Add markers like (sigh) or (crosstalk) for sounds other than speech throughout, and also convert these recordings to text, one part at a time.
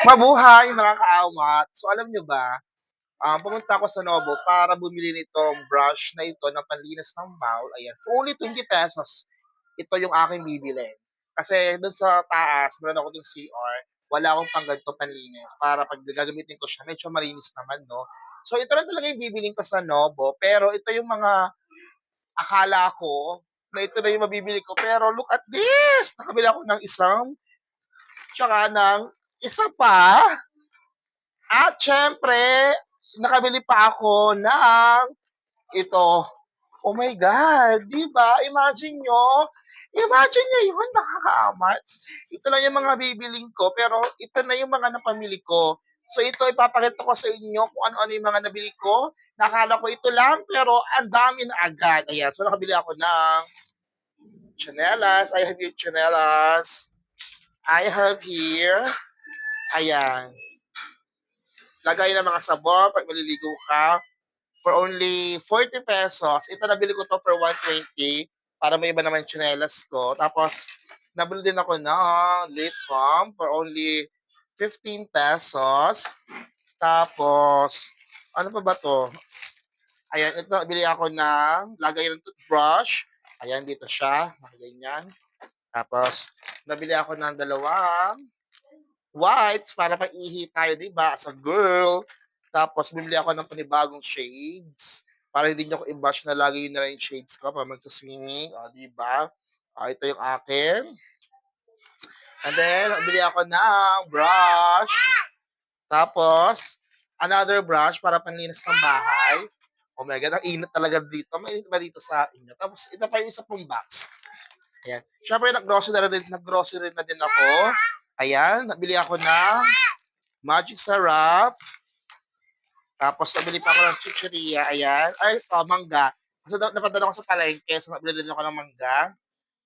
Mabuhay mga kaawat! So alam nyo ba, ah, pumunta ako sa Novo para bumili nitong brush na ito na panlinis ng bowl. Ayan, for only 20 pesos. Ito yung aking bibilin. Kasi doon sa taas, meron ako dun CR, wala akong pang ganito panlinis. Para pag gagamitin ko siya, medyo malinis naman, no? So ito lang talaga yung bibiling ko sa Novo. Pero ito yung mga akala ko na ito na yung mabibili ko. Pero look at this! Nakabili ako ng isang, tsaka ng isa pa. At syempre, nakabili pa ako ng ito. Oh my God, di ba? Imagine nyo. Imagine nyo yun, nakakaamat. Ito lang yung mga bibiling ko, pero ito na yung mga napamili ko. So ito, ipapakita ko sa inyo kung ano-ano yung mga nabili ko. Nakala ko ito lang, pero ang dami na agad. Ayan, so nakabili ako ng chanelas. I have here chanelas. I have here Ayan. Lagay ng mga sabon pag maliligo ka for only 40 pesos. Ito nabili ko to for 120 para may iba naman tsinelas ko. Tapos, nabili din ako ng lip balm for only 15 pesos. Tapos, ano pa ba to? Ayan, ito nabili ako ng lagay ng toothbrush. Ayan, dito siya. Ganyan. Tapos, nabili ako ng dalawang wipes para pag-ihi tayo, di ba? As a girl. Tapos, bibili ako ng panibagong shades para hindi niyo ako i-bash na lagi yun na lang yung shades ko para magsaswimming. O, di ba? O, ito yung akin. And then, bibili ako ng brush. Tapos, another brush para panlinis ng bahay. Oh my God, ang init talaga dito. Mainit ba dito sa inyo? Tapos, ito pa yung isa pong box. Ayan. Siyempre, nag-grocery na rin, nag-grocery na din ako. Ayan, nabili ako ng magic syrup. Tapos nabili pa ako ng chicheria. Ayan. Ay, ito, mangga. Kasi na- napadala ko sa palengke. So, nabili din ako ng mangga.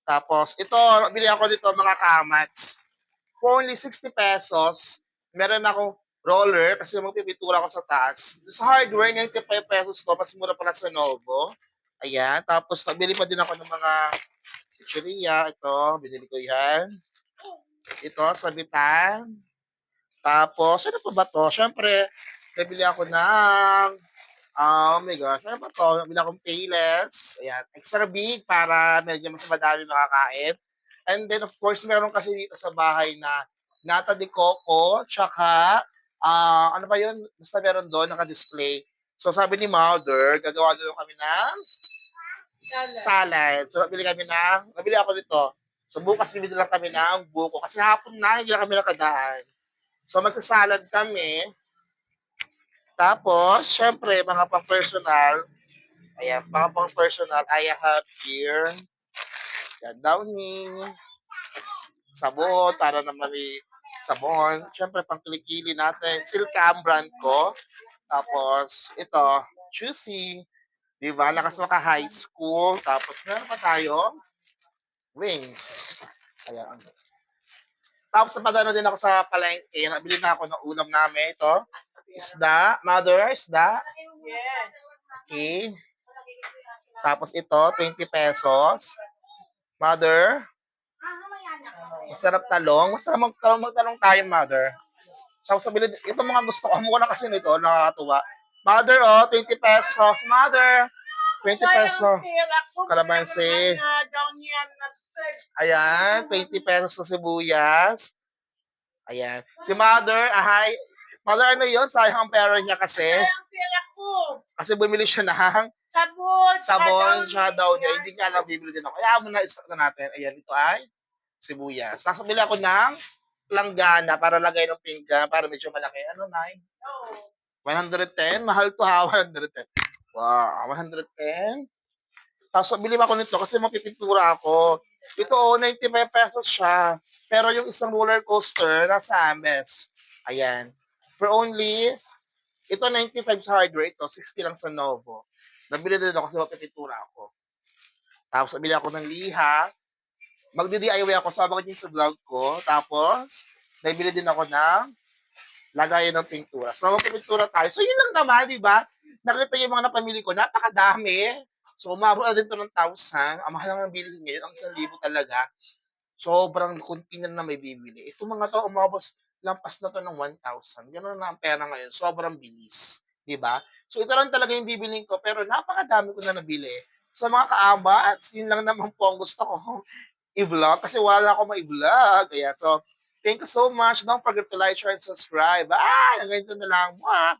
Tapos, ito, nabili ako dito mga kamats. For only 60 pesos, meron akong roller kasi magpipintura ako sa taas. Sa hardware, 95 pesos to. Mas mura pala sa Novo. Ayan. Tapos, nabili pa din ako ng mga chicheria. Ito, binili ko yan ito, sabitan. Tapos, ano pa ba to? Siyempre, nabili ako ng, oh my gosh, ano ba to? Nabili akong payless. Ayan, extra big para medyo mas madami makakain. And then, of course, meron kasi dito sa bahay na nata de coco, tsaka, ah, ano ba yun? Basta meron doon, naka-display. So, sabi ni Mother, gagawa doon kami ng salad. So, nabili kami ng, nabili ako nito. So, bukas bibili lang kami ng buko. Kasi hapon na, hindi na kami nakadaan. So, magsasalad kami. Tapos, syempre, mga pang-personal, ayan, mga pang-personal, I have here, yan, downing, sabon, para naman may sabon. Syempre, pang kilikili natin. Silka ang brand ko. Tapos, ito, Juicy. Di ba? Lakas maka high school. Tapos, meron pa tayo wings. Ayan. Tapos napadano din ako sa palengke. Nabili na ako ng ulam namin. Ito, isda. Mother, isda. Okay. Tapos ito, 20 pesos. Mother, masarap talong. Masarap magtalong, magtalong tayo, mother. Tapos sabili, ito mga gusto ko. Mukha na kasi nito, nakakatuwa. Mother, oh, 20 pesos. Mother, 20 pesos. Kalamansi. Ayan, 20 pesos sa sibuyas. Ayan. Si mother, ahay. Mother, ano yun? Sayang ang pera niya kasi. Ay, ang pera ko. Kasi bumili siya ng Sabon. (laughs) sabon, siya daw niya. Hindi niya alam, bibili din ako. Kaya mo na isa na natin. Ayan, ito ay sibuyas. Tapos bili ako ng planggana para lagay ng pinggan para medyo malaki. Ano, Nay? No. 110? Mahal to ha, (laughs) 110. Wow, 110? Tapos bili ako nito kasi mapipintura ako. Ito, oh, 95 pesos siya. Pero yung isang roller coaster, nasa Ames. Ayan. For only, ito 95 sa hardware, ito 60 lang sa Novo. Nabili din ako kasi mapipintura ako. Tapos nabili ako ng liha. Magdi-DIY ako, sabang din sa vlog ko. Tapos, nabili din ako ng lagayan ng pintura. So, magpipintura tayo. So, yun lang naman, di ba? Nakita yung mga napamili ko, napakadami. So, umabot na din to ng 1,000. Ang mahal ng bilhin ngayon, ang 1,000 talaga. Sobrang kunti na may bibili. Ito mga to, umabot lampas na 'to ng 1,000 gano'n na ang pera ngayon, sobrang bilis, 'di ba? So ito lang talaga yung bibilhin ko pero napakadami ko na nabili. So mga ka-AMATS, yun lang naman po ang gusto kong (laughs) i-vlog kasi wala na akong mai-vlog, ayan. So, thank you so much. Don't forget to like, share, and subscribe. Bye! Hanggang na lang. Mwah!